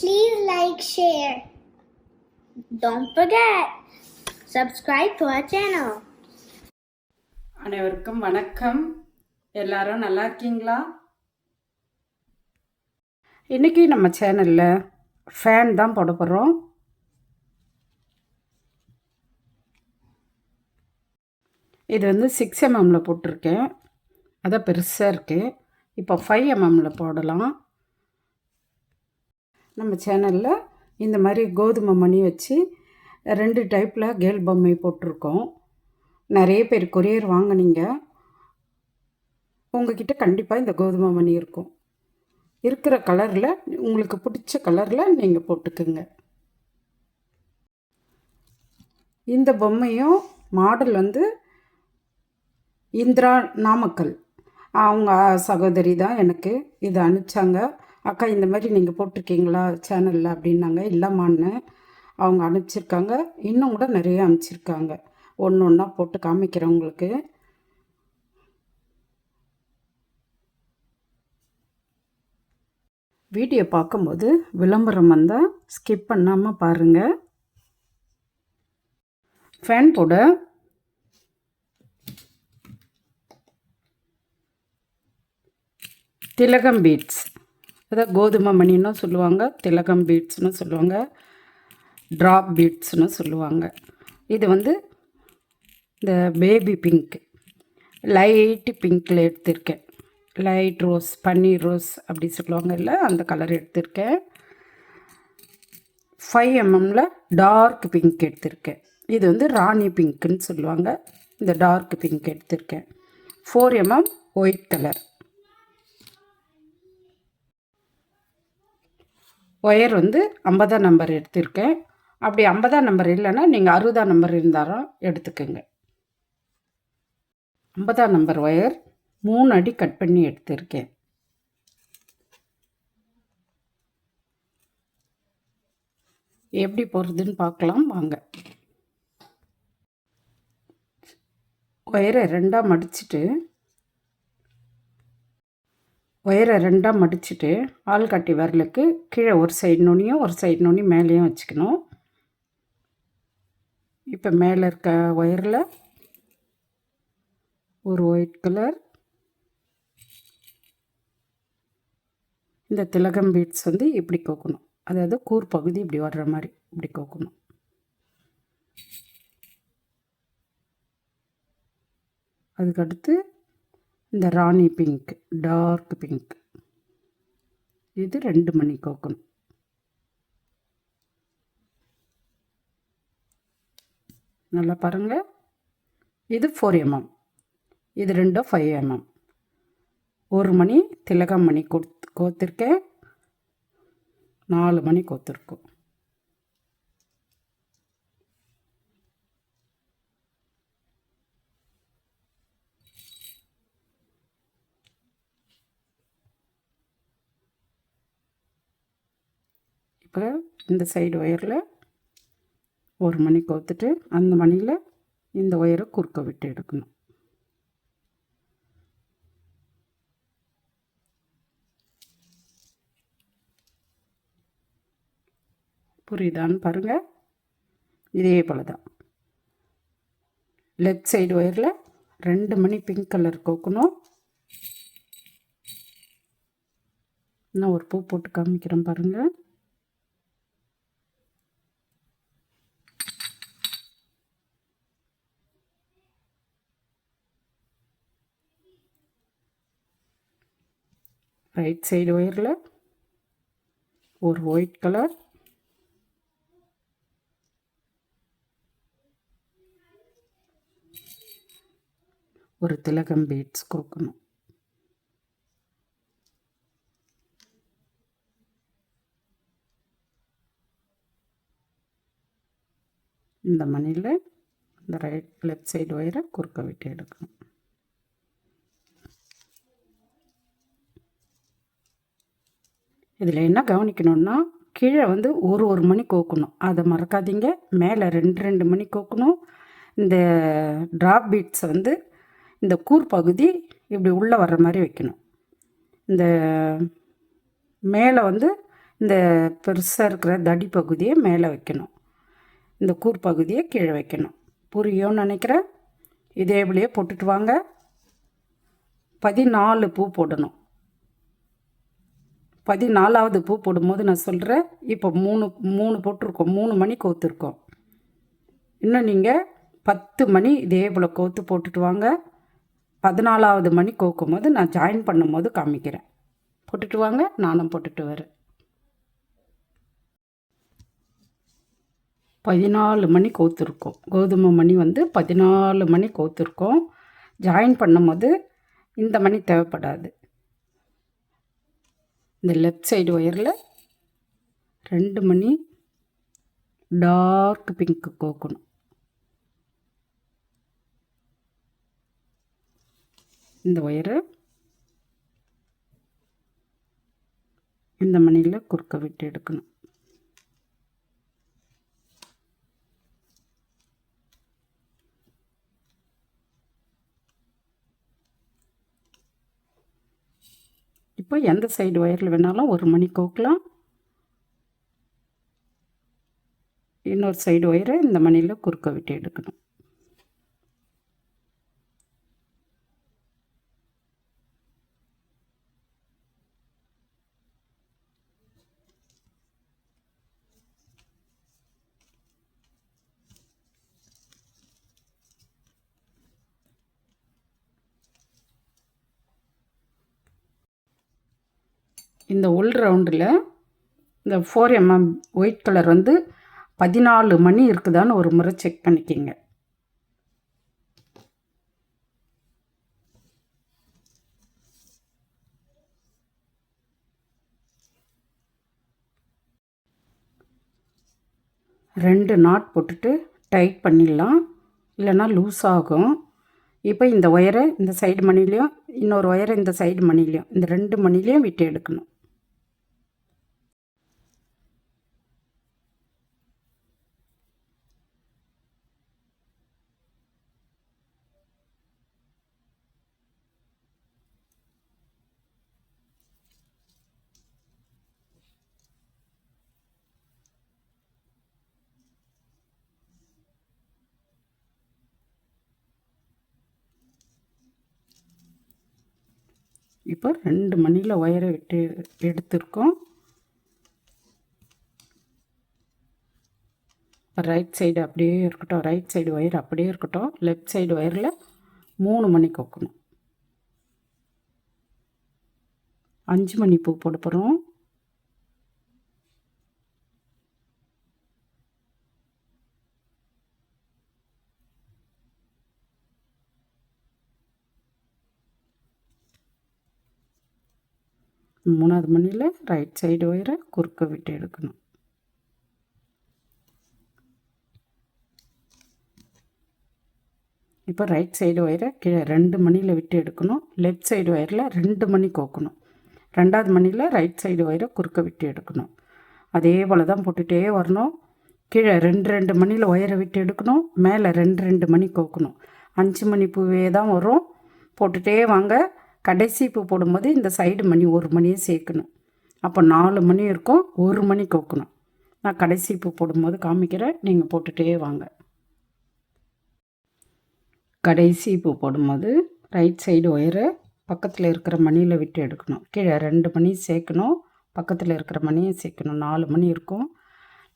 Please like, share. Don't forget, subscribe to our channel. அனைவருக்கும் வணக்கம். எல்லாரும் நல்லா இருக்கீங்களா? இன்றைக்கி நம்ம சேனலில் ஃபேன் தான் போட போகிறோம் இது வந்து சிக்ஸ் எம்எம்மில் போட்டிருக்கேன். அதான் பெருசாக இருக்குது இப்போ ஃபைவ் எம்எம்மில் போடலாம். நம்ம சேனலில் இந்த மாதிரி கோதுமை மணி வச்சு ரெண்டு டைப்பில் கேல் பொம்மை போட்டிருக்கோம். நிறைய பேர் கொரியர் வாங்குனீங்க. உங்ககிட்ட கண்டிப்பாக இந்த கோதுமை மணி இருக்கும். இருக்கிற கலரில் உங்களுக்கு பிடிச்ச கலரில் நீங்கள் போட்டுக்குங்க. இந்த பொம்மையும் மாடல் வந்து இந்திரா நாமக்கல். அவங்க சகோதரி தான் எனக்கு இதை அனுப்பிச்சாங்க. அக்கா இந்த மாதிரி நீங்கள் போட்டிருக்கீங்களா சேனலில் அப்படின்னாங்க. இல்லைம்மான்னு அவங்க அனுப்பிச்சிருக்காங்க. இன்னும் கூட நிறைய அனுப்பிச்சிருக்காங்க. ஒன்று ஒன்றா போட்டு காமிக்கிறேன் உங்களுக்கு. வீடியோ பார்க்கும்போது விளம்பரம் வந்தால் ஸ்கிப் பண்ணாமல் பாருங்கள் ஃபேன் போட. திலகம் பீட்ஸ் அதாவது கோதுமை மணின்னு சொல்லுவாங்க திலகம் பீட்ஸ்னு சொல்லுவாங்க ட்ராப் பீட்ஸ்னு சொல்லுவாங்க. இது வந்து இந்த பேபி பிங்க் லைட்டு பிங்க்கில் எடுத்திருக்கேன். லைட் ரோஸ் பன்னீர் ரோஸ் அப்படி சொல்லுவாங்கல்ல அந்த கலர் எடுத்திருக்கேன். ஃபைவ் எம்எம்மில் டார்க் பிங்க் எடுத்திருக்கேன். இது வந்து ராணி பிங்க்குன்னு சொல்லுவாங்க இந்த டார்க் பிங்க் எடுத்திருக்கேன். Four mm white colour wire வந்து ஐம்பதாம் நம்பர் எடுத்திருக்கேன். அப்படி ஐம்பதாம் நம்பர் இல்லைன்னா நீங்கள் அறுபதாம் நம்பர் இருந்தாலும் எடுத்துக்கோங்க. ஐம்பதாம் நம்பர் ஒயர் மூணு அடி கட் பண்ணி எடுத்திருக்கேன். எப்படி போடுறதுன்னு பார்க்கலாம் வாங்க. ஒயரை ரெண்டாக மடிச்சிட்டு ஒயரை ரெண்டாக மடிச்சுட்டு ஆள் கட்டி விரலுக்கு கீழே ஒரு சைடு நுனியும் ஒரு சைடு நுனி மேலேயும் வச்சுக்கணும். இப்போ மேலே இருக்க ஒயரில் ஒரு ஒயிட் கலர் இந்த திலகம் பீட்ஸ் வந்து இப்படி கோக்கணும். அதாவது கூர் பகுதி இப்படி வர்ற மாதிரி இப்படி கோக்கணும். அதுக்கடுத்து இந்த ராணி பிங்க் டார்க் பிங்க். இது ரெண்டு மணி கோக்கன் நல்லா பாருங்கள் இது ஃபோர் எம்எம் இது ரெண்டும் ஃபைவ் எம்எம் ஒரு மணி திலகம் மணி கொடுத்து கோத்திருக்கேன். நாலு மணி கோத்திருக்கோம். இப்போ இந்த சைடு ஒயரில் ஒரு மணி கோத்துட்டு அந்த மணியில் இந்த ஒயரை குறுக்க விட்டு எடுக்கணும். புரியுதான்னு பாருங்கள் இதே போல் தான் லெஃப்ட் சைடு ஒயரில் ரெண்டு மணி பிங்க் கலர் கோக்கணும். நான் ஒரு பூ போட்டு காமிக்கிறேன் பாருங்கள் ரைட் சைடு ஒயரில் ஒரு ஒயிட் கலர் ஒரு திலகம் பீட்ஸ் கொடுக்கணும். இந்த மணியில் இந்த ரைட் லெஃப்ட் சைடு ஒயரை குறுக்க விட்டு எடுக்கணும். இதில் என்ன கவனிக்கணும்னா கீழே வந்து ஒரு ஒரு மணி கோக்கணும். அதை மறக்காதீங்க. மேலே ரெண்டு ரெண்டு மணி கோக்கணும். இந்த ட்ராப் பீட்ஸை வந்து இந்த கூர் பகுதி இப்படி உள்ளே வர்ற மாதிரி வைக்கணும். இந்த மேலே வந்து இந்த பெருசாக இருக்கிற தடி பகுதியை மேலே வைக்கணும். இந்த கூர் பகுதியை கீழே வைக்கணும். புரியும்னு நினைக்கிறேன்? இதே இப்படியே போட்டுட்டு வாங்க. பதினாலு பூ போடணும். பதினாலாவது பூ போடும்போது நான் சொல்கிறேன் இப்போ மூணு மூணு போட்டிருக்கோம் மூணு மணி கோத்துருக்கோம். இன்னும் நீங்கள் பத்து மணி இதே போல் கோத்து போட்டுட்டு வாங்க. பதினாலாவது மணி கோக்கும் போது நான் ஜாயின் பண்ணும்போது காமிக்கிறேன். போட்டுட்டு வாங்க நானும் போட்டுட்டு வரேன். பதினாலு மணி கோத்துருக்கோம். கோதுமை மணி வந்து பதினாலு மணி கோத்துருக்கோம். ஜாயின் பண்ணும்போது இந்த மணி தேவைப்படாது. இந்த லெஃப்ட் சைடு ஒயரில் ரெண்டு மணி டார்க் பிங்க்கு கோக்கணும். இந்த ஒயரை இந்த மணியில் குறுக்க விட்டு எடுக்கணும். இப்போ எந்த சைடு ஒயரில் வேணாலும் ஒரு மணி கோக்கலாம். இன்னொரு சைடு ஒயரை இந்த மணியில் குறுக்க விட்டு எடுக்கணும். இந்த உள் ரவுண்டில் இந்த ஃபோர் எம்எம் ஒயிட் கலர் வந்து பதினாலு மணி இருக்குதான்னு ஒரு முறை செக் பண்ணிக்கிங்க. ரெண்டு நாட் போட்டுட்டு டைட் பண்ணிடலாம். இல்லைன்னா லூஸ் ஆகும். இப்போ இந்த ஒயரை இந்த சைடு மணிலையும் இன்னொரு ஒயரை இந்த சைடு மணிலையும் இந்த ரெண்டு மணிலையும் விட்டு எடுக்கணும். இப்போ ரெண்டு மணியில் ஒயரை விட்டு எடுத்திருக்கோம். ரைட் சைடு அப்படியே இருக்கட்டும். ரைட் சைடு ஒயர் அப்படியே இருக்கட்டும். லெஃப்ட் சைடு ஒயரில் மூணு மணி கொக்கணும். அஞ்சு மணி பூ போட போகிறோம் மூணாவது மணியில் ரைட் சைடு ஒயரை குறுக்க விட்டு எடுக்கணும். இப்போ ரைட் சைடு ஒயரை கீழே ரெண்டு மணியில் விட்டு எடுக்கணும். லெஃப்ட் சைடு ஒயரில் ரெண்டு மணி கோக்கணும். ரெண்டாவது மணியில் ரைட் சைடு ஒயரை குறுக்க விட்டு எடுக்கணும். அதே போல் தான் போட்டுகிட்டே வரணும். கீழே ரெண்டு ரெண்டு மணியில் ஒயரை விட்டு எடுக்கணும். மேலே ரெண்டு ரெண்டு மணி கோக்கணும். அஞ்சு மணி பூவே தான் வரும். போட்டுகிட்டே வாங்க. கடைசி பூ போடும்போது இந்த சைடு மணி ஒரு மணியை சேர்க்கணும். அப்போ நாலு மணி இருக்கும் ஒரு மணி கோக்கணும். நான் கடைசி பூ போடும்போது காமிக்கிறேன் நீங்கள் போட்டுகிட்டே வாங்க. கடைசி பூ போடும்போது ரைட் சைடு ஒயரை பக்கத்தில் இருக்கிற மணியில் விட்டு எடுக்கணும். கீழே ரெண்டு மணி சேர்க்கணும் பக்கத்தில் இருக்கிற மணியை சேர்க்கணும். நாலு மணி இருக்கும்.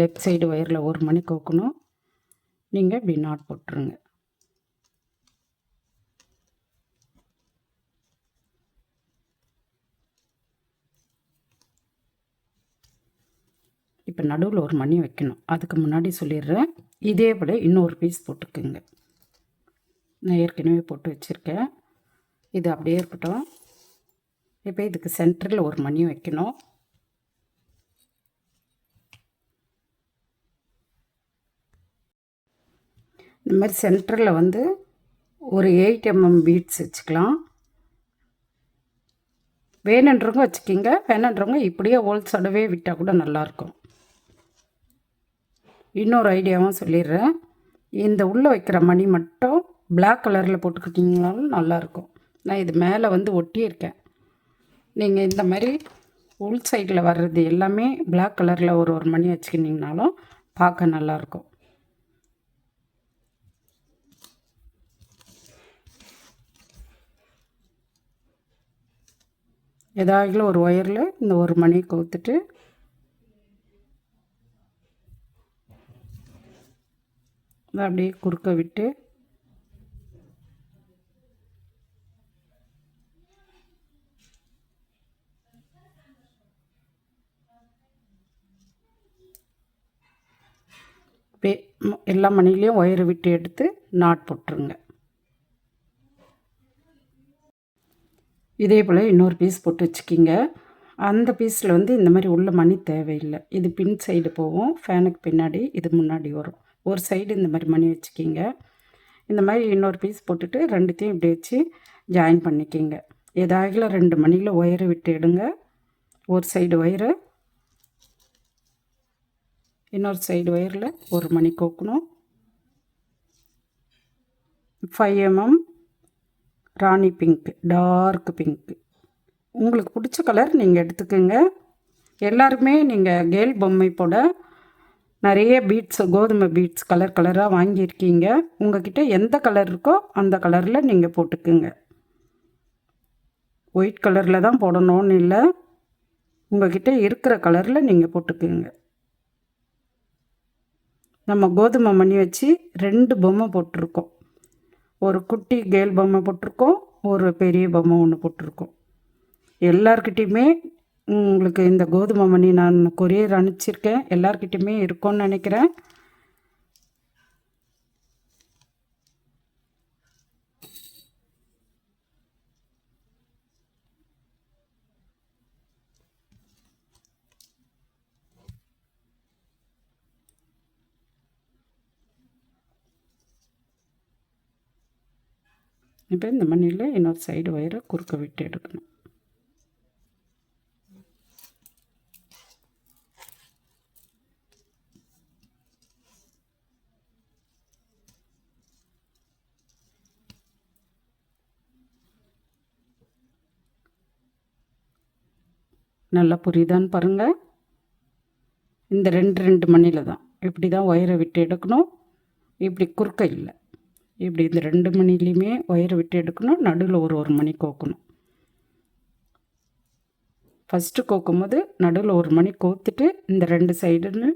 லெஃப்ட் சைடு ஒயரில் ஒரு மணி கோக்கணும். நீங்கள் இப்படி நாட் போட்டுருங்க. இப்போ நடுவில் ஒரு மணி வைக்கணும். அதுக்கு முன்னாடி சொல்லிடுறேன். இதே போல் இன்னொரு பீஸ் போட்டுக்குங்க. நான் ஏற்கனவே போட்டு வச்சுருக்கேன். இது அப்படியே இருக்கட்டும். இப்போ இதுக்கு சென்டரில் ஒரு மணி வைக்கணும். இந்த மாதிரி சென்டரில் வந்து ஒரு எயிட் எம்எம் பீட்ஸ் வச்சுக்கலாம். வேணுன்றவங்க வச்சுக்கிங்க. வேணுன்றவங்க இப்படியே ஹோல்சோடவே விட்டால் கூட நல்லாயிருக்கும் இன்னொரு ஐடியாவும் சொல்லிடுறேன். இந்த உள்ளே வைக்கிற மணி மட்டும் பிளாக் கலரில் போட்டுக்கிட்டிங்கனாலும் நல்லாயிருக்கும் நான் இது மேலே வந்து ஒட்டியிருக்கேன். நீங்கள் இந்த மாதிரி உள் சைடில் வர்றது எல்லாமே பிளாக் கலரில் ஒரு ஒரு மணி வச்சுக்கிட்டிங்கனாலும் பார்க்க நல்லாயிருக்கும் ஏதாகிலும் ஒரு ஒயரில் இந்த ஒரு மணியை கோத்துட்டு அப்படியே குறுக்க விட்டு அப்படியே எல்லா மணிலையும் ஒயரை விட்டு எடுத்து நாட் போட்டுருங்க. இதே போல் இன்னொரு பீஸ் போட்டு வச்சுக்கிங்க. அந்த பீஸில் வந்து இந்த மாதிரி உள்ள மணி தேவையில்லை. இது பின் சைடு போகும். ஃபேனுக்கு பின்னாடி இது முன்னாடி வரும். ஒரு சைடு இந்த மாதிரி மணி வச்சுக்கிங்க. இந்த மாதிரி இன்னொரு பீஸ் போட்டுட்டு ரெண்டுத்தையும் இப்படி வச்சு ஜாயின் பண்ணிக்கிங்க. ஏதாகிலும் ரெண்டு மணியில் ஒயரை விட்டு எடுங்க. ஒரு சைடு ஒயரு இன்னொரு சைடு ஒயரில் ஒரு மணி கோக்கணும். Five mm rani pink dark pink உங்களுக்கு பிடிச்ச கலர் நீங்கள் எடுத்துக்கோங்க. எல்லாருமே நீங்கள் கேல் பொம்மை போட நிறைய பீட்ஸ் கோதுமை பீட்ஸ் கலர் கலராக வாங்கியிருக்கீங்க. உங்ககிட்ட எந்த கலர் இருக்கோ அந்த கலரில் நீங்கள் போட்டுக்குங்க. ஒயிட் கலரில் தான் போடணும்னு இல்லை. உங்ககிட்ட இருக்கிற கலரில் நீங்கள் போட்டுக்குங்க. நம்ம கோதுமை மணி வச்சு ரெண்டு பொம்மை போட்டிருக்கோம். ஒரு குட்டி கேல் பொம்மை போட்டிருக்கோம் ஒரு பெரிய பொம்மை ஒன்று போட்டிருக்கோம். எல்லார்கிட்டேயுமே உங்களுக்கு இந்த கோதுமை மணி நான் கொரியர் அனுப்பிச்சிருக்கேன். எல்லார்கிட்டேயுமே இருக்கும்னு நினைக்கிறேன். இப்போ இந்த மண்ணில் இன்னொரு சைடு ஒயரை குறுக்க விட்டு எடுக்கணும். நல்லா புரியுதான்னு பாருங்கள் இந்த ரெண்டு ரெண்டு மணியில் தான். இப்படி தான் ஒயரை விட்டு எடுக்கணும். இப்படி குறுக்க இல்லை. இப்படி இந்த ரெண்டு மணிலையுமே ஒயரை விட்டு எடுக்கணும். நடுவில் ஒரு ஒரு மணி கோக்கணும். ஃபஸ்ட்டு கோக்கும்போது நடுவில் ஒரு மணி கோத்துட்டு இந்த ரெண்டு சைடுன்னு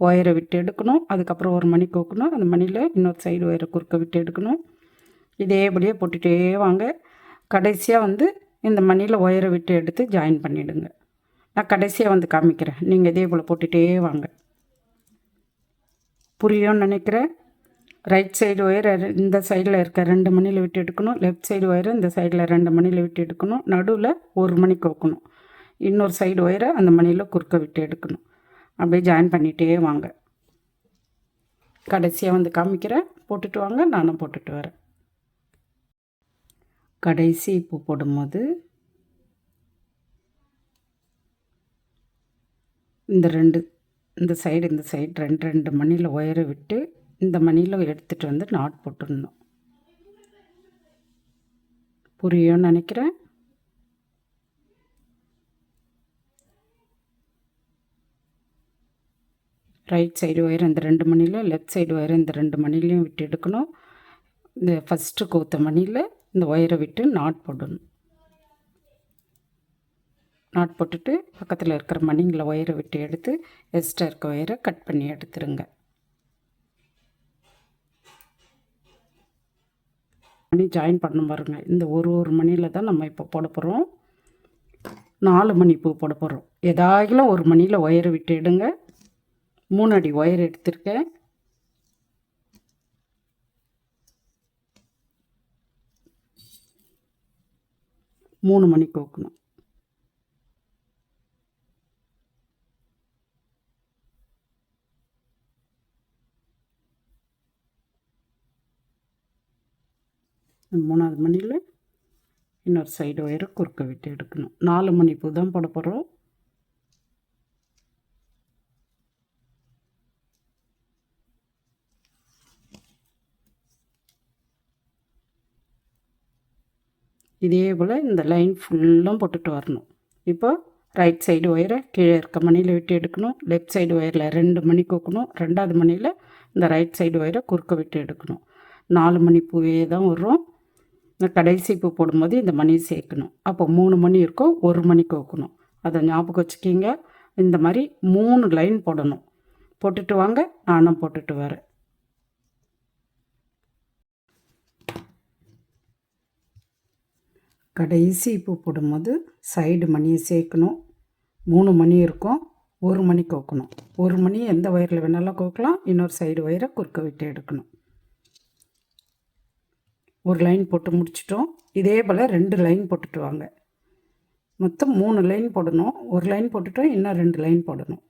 ஒயரை விட்டு எடுக்கணும். அதுக்கப்புறம் ஒரு மணி கோக்கணும். அந்த மணியில் இன்னொரு சைடு ஒயரை குறுக்க விட்டு எடுக்கணும். இதேபடியே போட்டுகிட்டே வாங்க. கடைசியாக வந்து இந்த மணியில் ஒயரை விட்டு எடுத்து ஜாயின் பண்ணிவிடுங்க நான் கடைசியாக வந்து காமிக்கிறேன். நீங்கள் இதே போல் போட்டுகிட்டே வாங்க. புரியும்னு நினைக்கிறேன். ரைட் சைடு ஒயர் இந்த சைடில் இருக்க ரெண்டு மணியில் விட்டு எடுக்கணும். லெஃப்ட் சைடு ஒயரை இந்த சைடில் ரெண்டு மணியில் விட்டு எடுக்கணும். நடுவில் ஒரு மணிக்கு வைக்கணும் இன்னொரு சைடு ஒயரை அந்த மணியில் குறுக்க விட்டு எடுக்கணும். அப்படியே ஜாயின் பண்ணிகிட்டே வாங்க. கடைசியாக வந்து காமிக்கிறேன். போட்டுட்டு வாங்க. நானும் போட்டுட்டு வரேன். கடைசி பூ போடும்போது இந்த ரெண்டு இந்த சைடு இந்த சைடு ரெண்டு ரெண்டு மணியில் ஒயரை விட்டு இந்த மணியில் எடுத்துகிட்டு வந்து நாட் போட்டுடணும். புரியும்னு நினைக்கிறேன்? ரைட் சைடு ஒயர் இந்த ரெண்டு மணியில் லெஃப்ட் சைடு ஒயர் இந்த ரெண்டு மணிலையும் விட்டு எடுக்கணும். இந்த ஃபஸ்ட்டு கோத்த மணியில் இந்த ஒயரை விட்டு நாட் போடணும். நாட் போட்டுட்டு பக்கத்தில் இருக்கிற மணிங்களை ஒயரை விட்டு எடுத்து எக்ஸ்ட்ரா இருக்க ஒயரை கட் பண்ணி எடுத்துருங்க. மணி ஜாயின் பண்ண பாருங்க. இந்த ஒரு ஒரு மணியில் தான் நம்ம இப்போ போட போகிறோம் நாலு மணி பூ போட போகிறோம் ஏதாகிலும் ஒரு மணியில் ஒயரை விட்டு எடுங்க. மூணு அடி ஒயர் எடுத்திருக்கேன். மூணு மணி கோக்கணும். மூணாவது மணியில் இன்னொரு சைடு ஒயரை குறுக்க விட்டு எடுக்கணும். நாலு மணி பூ தான் போட போகிறோம் இதே போல் இந்த லைன் ஃபுல்லும் போட்டுட்டு வரணும். இப்போ ரைட் சைடு ஒயரை கீழே இருக்க மணியில் விட்டு எடுக்கணும். லெஃப்ட் சைடு ஒயரில் ரெண்டு மணி கோக்கணும். ரெண்டாவது மணியில் இந்த ரைட் சைடு ஒயரை குறுக்க விட்டு எடுக்கணும். நாலு மணி பூவே தான் வரும் இந்த கடைசி பூ போடும்போது இந்த மணி சேர்க்கணும். அப்போ மூணு மணி இருக்கும் ஒரு மணி கோக்கணும். அதை ஞாபகம் வச்சுக்கிங்க. இந்த மாதிரி மூணு லைன் போடணும். போட்டுட்டு வாங்க நானும் போட்டுட்டு வரேன். கடைசி பூ போடும்போது சைடு மணியை சேர்க்கணும். மூணு மணி இருக்கும் ஒரு மணி கோக்கணும். ஒரு மணி எந்த ஒயரில் வேணாலும் கோக்கலாம். இன்னொரு சைடு ஒயரை குறுக்க விட்டு எடுக்கணும். ஒரு லைன் போட்டு முடிச்சிட்டோம். இதே போல் ரெண்டு லைன் போட்டுட்டு வாங்க. மொத்தம் மூணு லைன் போடணும். ஒரு லைன் போட்டுட்டோம் இன்னும் ரெண்டு லைன் போடணும்.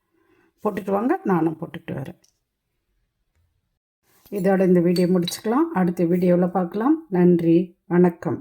போட்டுட்டு வாங்க. நானும் போட்டுட்டு வரேன். இதோட இந்த வீடியோ முடிச்சுக்கலாம். அடுத்த வீடியோவில் பார்க்கலாம். நன்றி. வணக்கம்.